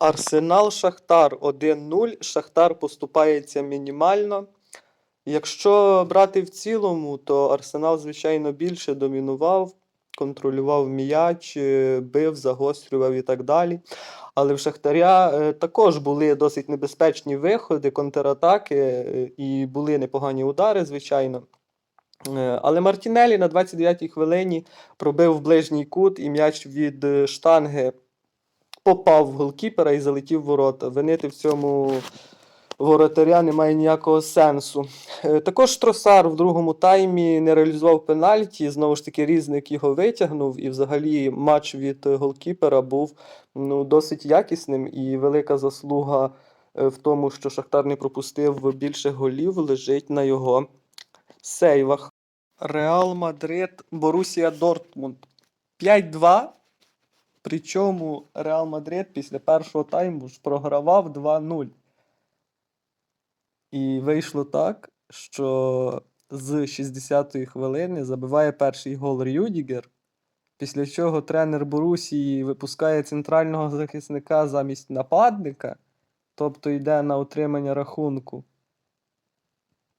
Арсенал Шахтар 1-0. Шахтар поступається мінімально. Якщо брати в цілому, то Арсенал, звичайно, більше домінував, контролював м'яч, е, бив, загострював і так далі. Але в Шахтаря е, також були досить небезпечні виходи, контратаки е, і були непогані удари, звичайно. Але Мартінелі на 29-й хвилині пробив ближній кут і м'яч від штанги попав в голкіпера і залетів в ворота. Винити в цьому воротаря немає ніякого сенсу. Е, Також Тросар в другому таймі не реалізував пенальті. Знову ж таки, різник його витягнув, і взагалі матч від голкіпера був ну, досить якісним. І велика заслуга е, в тому, що Шахтар не пропустив більше голів, лежить на його сейвах. Реал Мадрид, Борусія Дортмунд 5-2. Причому Реал Мадрид після першого тайму ж програвав 2-0. І вийшло так, що з 60-ї хвилини забиває перший гол Рюдігер, після чого тренер Борусії випускає центрального захисника замість нападника, тобто йде на утримання рахунку.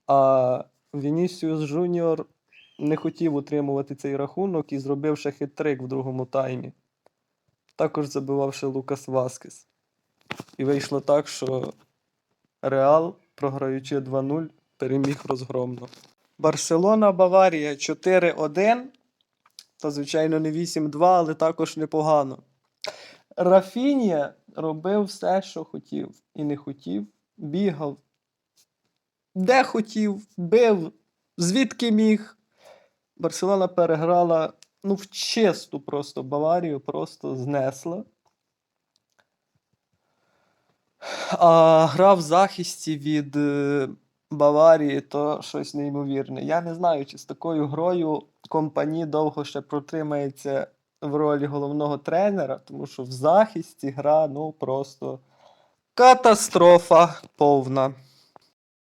А Вінісіус Жуніор не хотів утримувати цей рахунок і зробив ще хитрик в другому таймі. Також забивав ще Лукас Васкес. І вийшло так, що Реал, програючи 2-0, переміг розгромно. Барселона Баварія 4-1. Та, звичайно, не 8-2, але також непогано. Рафінія робив все, що хотів, і не хотів, бігав. Де хотів, бив, звідки міг. Барселона переграла ну, в чисту просто Баварію, просто знесла. А гра в захисті від е, Баварії то щось неймовірне. Я не знаю, чи з такою грою компані довго ще протримається в ролі головного тренера, тому що в захисті гра ну просто катастрофа повна.